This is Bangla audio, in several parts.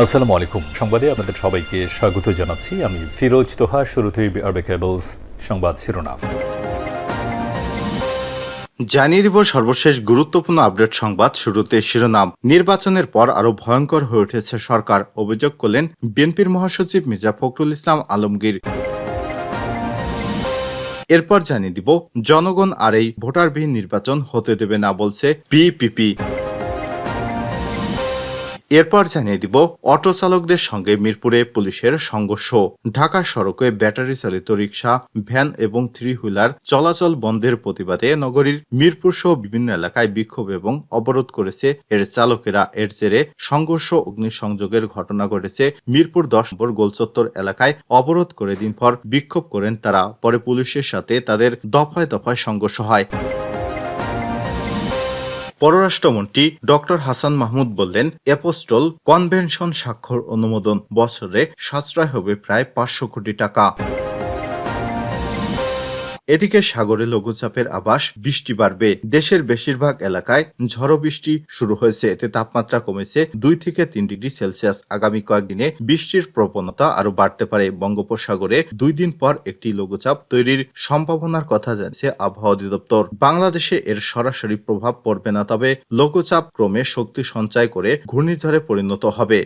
আসসালামু আলাইকুম। সংবাদে আপনাদের সবাইকে স্বাগত জানাচ্ছি। আমি ফিরোজ তোহা, শুরুতেই আরবে কেবলস সংবাদ শিরোনাম। জানিয়ে দিব সর্বশেষ গুরুত্বপূর্ণ আপডেট সংবাদ শুরুতে শিরোনাম। নির্বাচনের পর আরও ভয়ঙ্কর হয়ে উঠেছে সরকার। অভিযোগ করলেন বিএনপির মহাসচিব মির্জা ফখরুল ইসলাম আলমগীর। এরপর জানিয়ে দিব, জনগণ আর এই ভোটারবিহীন নির্বাচন হতে দেবে না বলছে পিপিপি এরপর জানিয়ে দিব অটো চালকদের সঙ্গে মিরপুরে পুলিশের সংঘর্ষ। ঢাকা সড়কে ব্যাটারি চালিত রিক্সা ভ্যান এবং থ্রি হুইলার চলাচল বন্ধের প্রতিবাদে নগরীর মিরপুর সহ বিভিন্ন এলাকায় বিক্ষোভ এবং অবরোধ করেছে এর চালকেরা। এর জেরে সংঘর্ষ, অগ্নিসংযোগের ঘটনা ঘটেছে মিরপুর দশ নম্বর গোলচত্বর এলাকায়। অবরোধ করে দিন পর বিক্ষোভ করেন তারা। পরে পুলিশের সাথে তাদের দফায় দফায় সংঘর্ষ হয়। পররাষ্ট্রমন্ত্রী ডক্টর হাসান মাহমুদ বললেন, অ্যাপোস্টল কনভেনশন স্বাক্ষর অনুমোদন বছরে সাশ্রয় হবে প্রায় পাঁচশো কোটি টাকা। এদিকে সাগরে লঘুচাপের আবাস বৃষ্টি বাড়বে। দেশের বেশিরভাগ এলাকায় ঝড়ো বৃষ্টি শুরু হয়েছে। এতে তাপমাত্রা কমেছে দুই থেকে তিন ডিগ্রি সেলসিয়াস। আগামী কয়েকদিনে বৃষ্টির প্রবণতা আরও বাড়তে পারে। বঙ্গোপসাগরে দুই দিন পর একটি লঘুচাপ তৈরির সম্ভাবনার কথা জানিয়েছে আবহাওয়া অধিদপ্তর। বাংলাদেশে এর সরাসরি প্রভাব পড়বে না, তবে লঘুচাপ ক্রমে শক্তি সঞ্চয় করে ঘূর্ণিঝড়ে পরিণত হবে।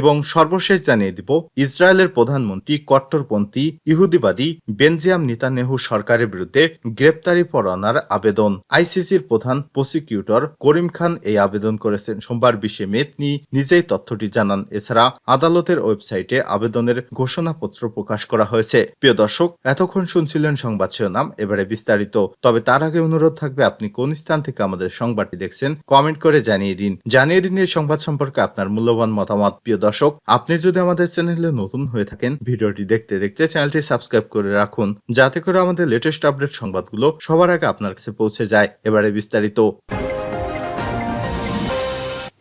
এবং সর্বশেষ জানিয়ে দিব, ইসরায়েলের প্রধানমন্ত্রী কট্টরপন্থী ইহুদিবাদী বেনজিয়াম নেতানিয়াহু সরকারের বিরুদ্ধে গ্রেপ্তারি পরোয়ানার আবেদন। আইসিসির প্রধান প্রসিকিউটর করিম খান এই আবেদন করেছেন সোমবার বিশে মে। নিজেই তথ্যটি জানান। এছাড়া আদালতের ওয়েবসাইটে আবেদনের ঘোষণাপত্র প্রকাশ করা হয়েছে। প্রিয় দর্শক, এতক্ষণ শুনছিলেন সংবাদ শিরোনাম, এবারে বিস্তারিত। তবে তার আগে অনুরোধ থাকবে, আপনি কোন স্থান থেকে আমাদের সংবাদটি দেখছেন, কমেন্ট করে জানিয়ে দিন। জানিয়ে দিন এই সংবাদ সম্পর্কে আপনার মূল্যবান মতামত। প্রিয় দর্শক, আপনি যদি আমাদের চ্যানেলে নতুন হয়ে থাকেন, ভিডিওটি দেখতে দেখতে চ্যানেলটি সাবস্ক্রাইব করে রাখুন, যাতে করে আমাদের লেটেস্ট আপডেট সংবাদগুলো সবার আগে আপনার কাছে পৌঁছে যায়। এবারে বিস্তারিত।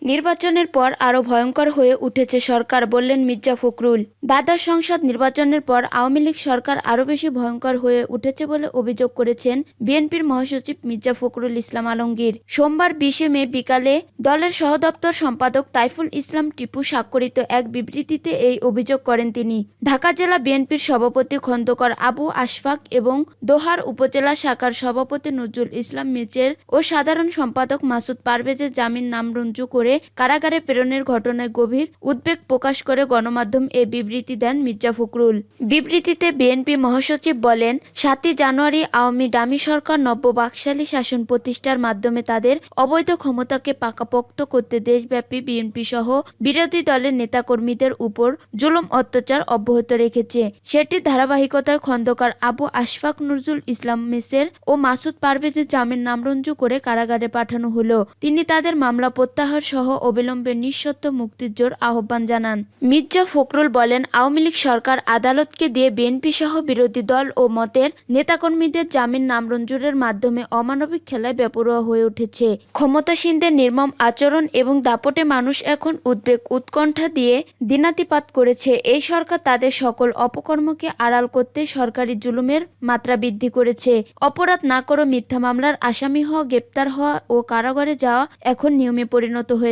নির্বাচনের পর আরও ভয়ঙ্কর হয়ে উঠেছে সরকার, বললেন মির্জা ফখরুল। দ্বাদশ সংসদ নির্বাচনের পর আওয়ামী লীগ সরকার আরও বেশি ভয়ঙ্কর হয়ে উঠেছে বলে অভিযোগ করেছেন বিএনপির মহাসচিব মির্জা ফখরুল ইসলাম আলমগীর। সোমবার বিশে মে বিকালে দলের সহদপ্তর সম্পাদক তাইফুল ইসলাম টিপু স্বাক্ষরিত এক বিবৃতিতে এই অভিযোগ করেন তিনি। ঢাকা জেলা বিএনপির সভাপতি খন্দকার আবু আশফাক এবং দোহার উপজেলা শাখার সভাপতি নজরুল ইসলাম মিচের ও সাধারণ সম্পাদক মাসুদ পারভেজের জামিন নামঞ্জুর করে কারাগারে প্রেরণের ঘটনায় গভীর উদ্বেগ প্রকাশ করে গণমাধ্যম এ বিবৃতি দেন মির্জা ফখরুল। বিবৃতিতে বিএনপি মহাসচিব বলেন, সাতই জানুয়ারি আওয়ামী ডামি সরকার নব্য বাকশালী শাসন প্রতিষ্ঠার মাধ্যমে তাদের অবৈধ ক্ষমতাকে পাকাপোক্ত করতে দেশব্যাপী বিএনপি সহ বিরোধী দলের নেতাকর্মীদের উপর জুলুম অত্যাচার অব্যাহত রেখেছে। সেটির ধারাবাহিকতায় খন্দকার আবু আশফাক নজরুল ইসলাম মেসের ও মাসুদ পারভেজের জামিন নামঞ্জু করে কারাগারে পাঠানো হলো। তিনি তাদের মামলা প্রত্যাহার সহ অবিলম্বে নিঃশর্ত মুক্তির জোর আহ্বান জানান। মির্জা ফখরুল বলেন, আওয়ামী লীগ সরকার আদালতকে দিয়ে বিএনপি সহ বিরোধী দল ও মতের নেতাকর্মীদের জামিন নামঞ্জুরের মাধ্যমে অমানবিক খেলায় বেপরোয়া হয়ে উঠেছে। ক্ষমতাসীনদের নির্মম আচরণ এবং দাপটে মানুষ এখন উদ্বেগ উৎকণ্ঠা দিয়ে দিনাতিপাত করেছে। এই সরকার তাদের সকল অপকর্মকে আড়াল করতে সরকারি জুলুমের মাত্রা বৃদ্ধি করেছে। অপরাধ না করে মিথ্যা মামলার আসামি হওয়া, গ্রেপ্তার হওয়া ও কারাগারে যাওয়া এখন নিয়মে পরিণত হয়েছে।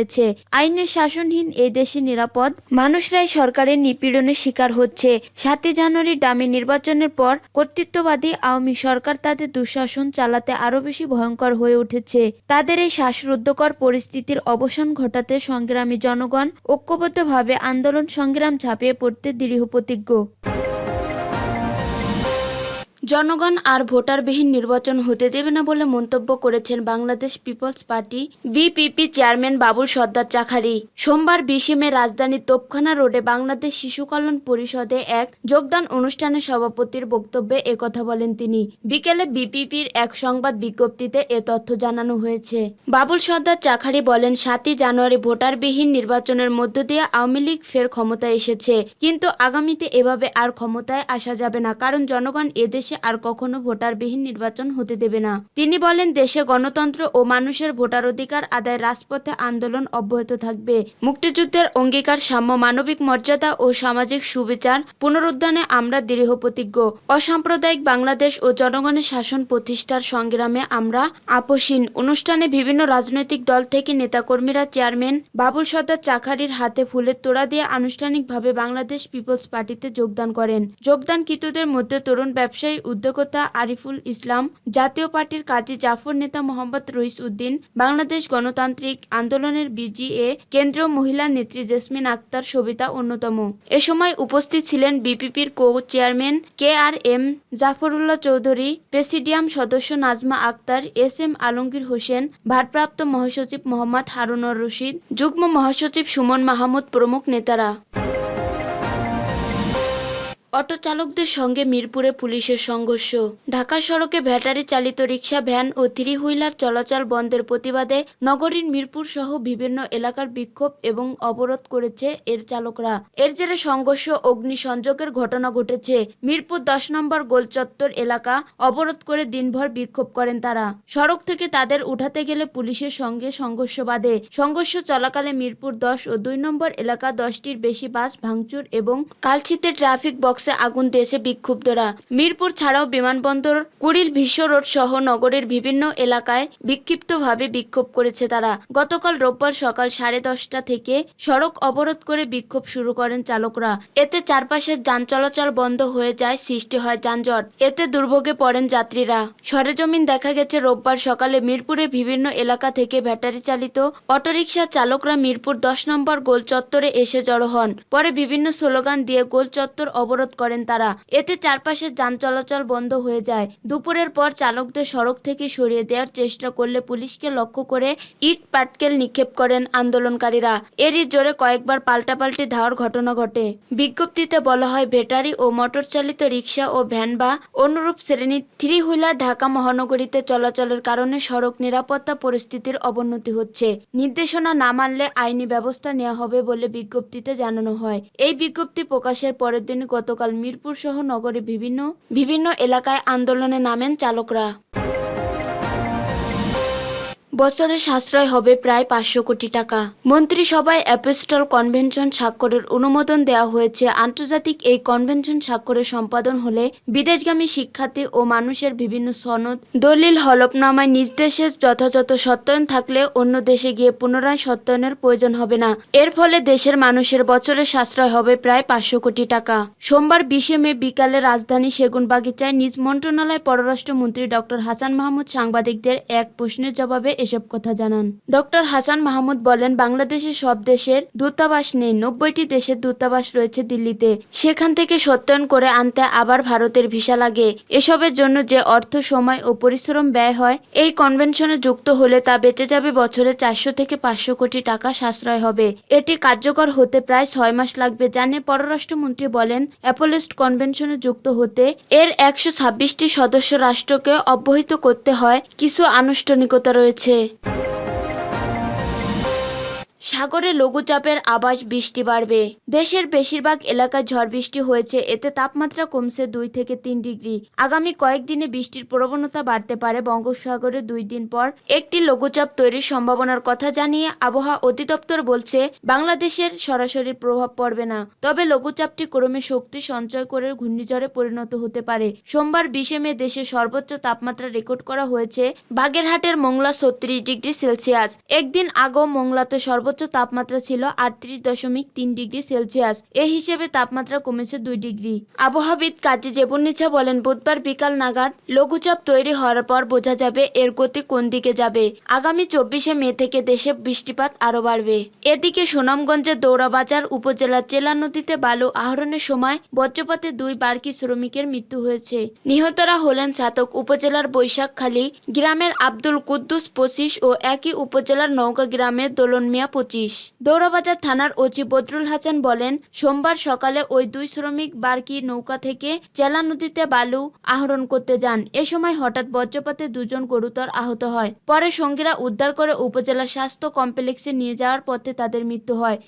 আইনের শাসনহীন এই দেশে নিরাপদ। মানুষরাই সরকারের নিপীড়নের শিকার হচ্ছে। সাতই জানুয়ারি ডামি নির্বাচনের পর কর্তৃত্ববাদী আওয়ামী সরকার তাদের দুঃশাসন চালাতে আরও বেশি ভয়ঙ্কর হয়ে উঠেছে। তাদের এই শ্বাসরুদ্ধকর পরিস্থিতির অবসান ঘটাতে সংগ্রামী জনগণ ঐক্যবদ্ধভাবে আন্দোলন সংগ্রাম ঝাঁপিয়ে পড়তে দৃঢ় প্রতিজ্ঞ। জনগণ আর ভোটারবিহীন নির্বাচন হতে দেবে না বলে মন্তব্য করেছেন Bangladesh People's party BPP chairman Babul Sardar Chakhari. সোমবার বিশে মে রাজধানীর তোপখানা রোডে বাংলাদেশ শিশু কল্যাণ পরিষদে এক যোগদান অনুষ্ঠানে সভাপতির বক্তব্যে একথা বলেন তিনি। বিকেলে বিপিপির এক সংবাদ বিজ্ঞপ্তিতে এ তথ্য জানানো হয়েছে। বাবুল সর্দার চাখারি বলেন, সাতই জানুয়ারি ভোটারবিহীন নির্বাচনের মধ্য দিয়ে আওয়ামী লীগ ফের ক্ষমতায় এসেছে। কিন্তু আগামীতে এভাবে আর ক্ষমতায় আসা যাবে না, কারণ জনগণ এদেশে বাংলাদেশে আর কখনো ভোটারবিহীন নির্বাচন হতে দেবে না। তিনি বলেন, দেশে গণতন্ত্র ও মানুষের ভোটার অধিকার আদায় রাজপথে আন্দোলন অব্যাহত থাকবে। মুক্তিযুদ্ধের অঙ্গীকার, সাম্য মানবিক মর্যাদা ও সামাজিক সুবিচার পুনরুদ্ধানে আমরা দৃঢ় প্রতিজ্ঞ। অসাম্প্রদায়িক বাংলাদেশ ও জনগণের শাসন প্রতিষ্ঠার সংগ্রামে আমরা আপোষহীন। অনুষ্ঠানে বিভিন্ন রাজনৈতিক দল থেকে নেতাকর্মীরা চেয়ারম্যান বাবুল সর্দার চাখারির হাতে ফুলের তোড়া দিয়ে আনুষ্ঠানিকভাবে বাংলাদেশ পিপলস পার্টিতে যোগদান করেন। যোগদানকৃতদের মধ্যে তরুণ ব্যবসায়ী উদ্যোক্তা আরিফুল ইসলাম, জাতীয় পার্টির কাজী জাফর নেতা মোহাম্মদ রইস উদ্দিন, বাংলাদেশ গণতান্ত্রিক আন্দোলনের বিজিএ কেন্দ্রীয় মহিলা নেত্রী জেসমিন আক্তার, সবিতা অন্যতম। এ সময় উপস্থিত ছিলেন বিপিপির co chairman K R M Zafrullah Chowdhury, presidium সদস্য নাজমা আক্তার, এস এম আলমগীর হোসেন, ভারপ্রাপ্ত মহাসচিব মোহাম্মদ হারুনর রশিদ, যুগ্ম মহাসচিব সুমন মাহমুদ প্রমুখ নেতারা। অটো চালকদের সঙ্গে মিরপুরে পুলিশের সংঘর্ষ। ঢাকা সড়কে ব্যাটারি চালিত রিক্সা ভ্যান ও থ্রি হুইলার চলাচল বন্ধের প্রতিবাদে নগরীর মিরপুর সহ বিভিন্ন এলাকার বিক্ষোভ এবং অবরোধ করেছে এর চালকরা। এর জেরে সংঘর্ষ, অগ্নিসংযোগের ঘটনা ঘটেছে। মিরপুর দশ নম্বর গোলচত্বর এলাকা অবরোধ করে দিনভর বিক্ষোভ করেন তারা। সড়ক থেকে তাদের উঠাতে গেলে পুলিশের সঙ্গে সংঘর্ষ বাধে। সংঘর্ষ চলাকালে মিরপুর দশ ও দুই নম্বর এলাকা দশটির বেশি বাস ভাঙচুর এবং কালচিতে ট্রাফিক বক্সে আগুন দিয়েছে বিক্ষুব্ধরা। মিরপুর ছাড়াও বিমানবন্দর, কুড়িল বিশ্ব রোড সহ নগরের বিভিন্ন এলাকায় বিক্ষিপ্তভাবে বিক্ষোভ করেছে তারা। গতকাল রোববার সকাল সাড়ে দশটা থেকে সড়ক অবরোধ করে বিক্ষোভ শুরু করেন চালকরা। এতে চারপাশের যান চলাচল বন্ধ হয়ে যায়, সৃষ্টি হয় যানজট। এতে দুর্ভোগে পড়েন যাত্রীরা। সরেজমিন দেখা গেছে, রোববার সকালে মিরপুরের বিভিন্ন এলাকা থেকে ব্যাটারি চালিত অটোরিকশা চালকরা মিরপুর দশ নম্বর গোল চত্বরে এসে জড়ো হন। পরে বিভিন্ন স্লোগান দিয়ে গোল চত্বর অবরোধ করেন তারা। এতে চারপাশের যান চলাচল বন্ধ হয়ে যায়। দুপুরের পর চালকদের সড়ক থেকে সরিয়ে দেওয়ার চেষ্টা করলে পুলিশকে লক্ষ্য করে ইট পাটকেল নিক্ষেপ করেন আন্দোলনকারীরা। এরই জোরে কয়েকবার পাল্টাপাল্টি ধাওয়ার ঘটনা ঘটে। বিজ্ঞপ্তিতে বলা হয় ব্যাটারি ও মোটর চালিত রিক্সা ও ভ্যান বা অনুরূপ শ্রেণির থ্রি হুইলার ঢাকা মহানগরীতে চলাচলের কারণে সড়ক নিরাপত্তা পরিস্থিতির অবনতি হচ্ছে। নির্দেশনা না মানলে আইনি ব্যবস্থা নেওয়া হবে বলে বিজ্ঞপ্তিতে জানানো হয়। এই বিজ্ঞপ্তি প্রকাশের পরের দিন গতকাল মিরপুর সহ নগরে বিভিন্ন বিভিন্ন এলাকায় আন্দোলনে নামেন চালকরা। বছরে সাশ্রয় হবে প্রায় পাঁচশো কোটি টাকা। মন্ত্রিসভায় অ্যাপেস্টল কনভেনশন স্বাক্ষরের অনুমোদন দেওয়া হয়েছে। আন্তর্জাতিক এই কনভেনশন স্বাক্ষরের সম্পাদন হলে বিদেশগামী শিক্ষার্থী ও মানুষের বিভিন্ন সনদ, দলিল, হলফনামায় নিজ দেশে যথাযথ সত্যায়ন থাকলে অন্য দেশে গিয়ে পুনরায় সত্যায়নের প্রয়োজন হবে না। এর ফলে দেশের মানুষের বছরে সাশ্রয় হবে প্রায় পাঁচশো কোটি টাকা। সোমবার বিশে মে বিকালে রাজধানী সেগুনবাগিচায় নিজ মন্ত্রণালয় পররাষ্ট্রমন্ত্রী ডক্টর হাসান মাহমুদ সাংবাদিকদের এক প্রশ্নের জবাবে এসব কথা জানান। ডক্টর হাসান মাহমুদ বলেন, বাংলাদেশের সব দেশের দূতাবাস নেই, নব্বইটি দেশের দূতাবাস রয়েছে দিল্লিতে। সেখান থেকে সত্যায়ন করে আনতে আবার ভারতের ভিসা লাগে। এসবের জন্য যে অর্থ, সময় ও পরিশ্রম ব্যয় হয়, এই কনভেনশনে যুক্ত হলে তা বেঁচে যাবে বছরে চারশো থেকে পাঁচশো কোটি টাকা সাশ্রয় হবে। এটি কার্যকর হতে প্রায় ছয় মাস লাগবে জানে পররাষ্ট্রমন্ত্রী বলেন, অ্যাপোলিস্ট কনভেনশনে যুক্ত হতে এর একশো ছাব্বিশটি সদস্য রাষ্ট্রকে অব্যাহত করতে হয়। কিছু আনুষ্ঠানিকতা রয়েছে। Touché. সাগরে লঘুচাপের আবাস বৃষ্টি বাড়বে। দেশের বেশিরভাগ এলাকায় ঝড় বৃষ্টি হয়েছে, এতে তাপমাত্রা কমছে দুই থেকে তিন ডিগ্রি। আগামী কয়েকদিনে বৃষ্টির প্রবণতা বাড়তে পারে। বঙ্গোপসাগরে দুই দিন পর একটি লঘুচাপ তৈরির সম্ভাবনার কথা জানিয়ে আবহাওয়া অধিদপ্তর বলছে, বাংলাদেশের সরাসরি প্রভাব পড়বে না। তবে লঘুচাপটি ক্রমে শক্তি সঞ্চয় করে ঘূর্ণিঝড়ে পরিণত হতে পারে। সোমবার বিশে মে দেশে সর্বোচ্চ তাপমাত্রা রেকর্ড করা হয়েছে বাগেরহাটের মোংলা ছত্রিশ ডিগ্রি সেলসিয়াস। একদিন আগেও মোংলাতে সর্বোচ্চ তাপমাত্রা ছিল আটত্রিশ দশমিক তিন ডিগ্রি সেলসিয়াস। এ হিসেবে তাপমাত্রা কমেছে দুই ডিগ্রি। আবহাওয়াবিদ কাজী জেবুন্নিছা বলেন, বুধবার বিকাল নাগাদ লঘুচাপ তৈরি হওয়ার পর বোঝা যাবে এর গতি কোন দিকে যাবে। আগামী চব্বিশে মে থেকে দেশে বৃষ্টিপাত আরও বাড়বে। এদিকে সুনামগঞ্জের দৌড়াবাজার উপজেলার চেলা নদীতে বালু আহরণের সময় বজ্রপাতে দুই বার্কি শ্রমিকের মৃত্যু হয়েছে। নিহতরা হলেন ছাতক উপজেলার বৈশাখখালী, গ্রামের আব্দুল কুদ্দুস পঁচিশ ও একই উপজেলার নৌকা গ্রামের দোলন মিয়া পঁচিশ। দৌড়াবাজার থানার ওচি বদরুল হাসান বলেন, সোমবার সকালে ওই দুই শ্রমিক বার্কি নৌকা থেকে চেলা নদীতে বালু আহরণ করতে যান। এ সময় হঠাৎ বজ্রপাতে দুজন গুরুতর আহত হয়। পরে সঙ্গীরা উদ্ধার করে উপজেলা স্বাস্থ্য কমপ্লেক্সে নিয়ে যাওয়ার পথে তাদের মৃত্যু হয়।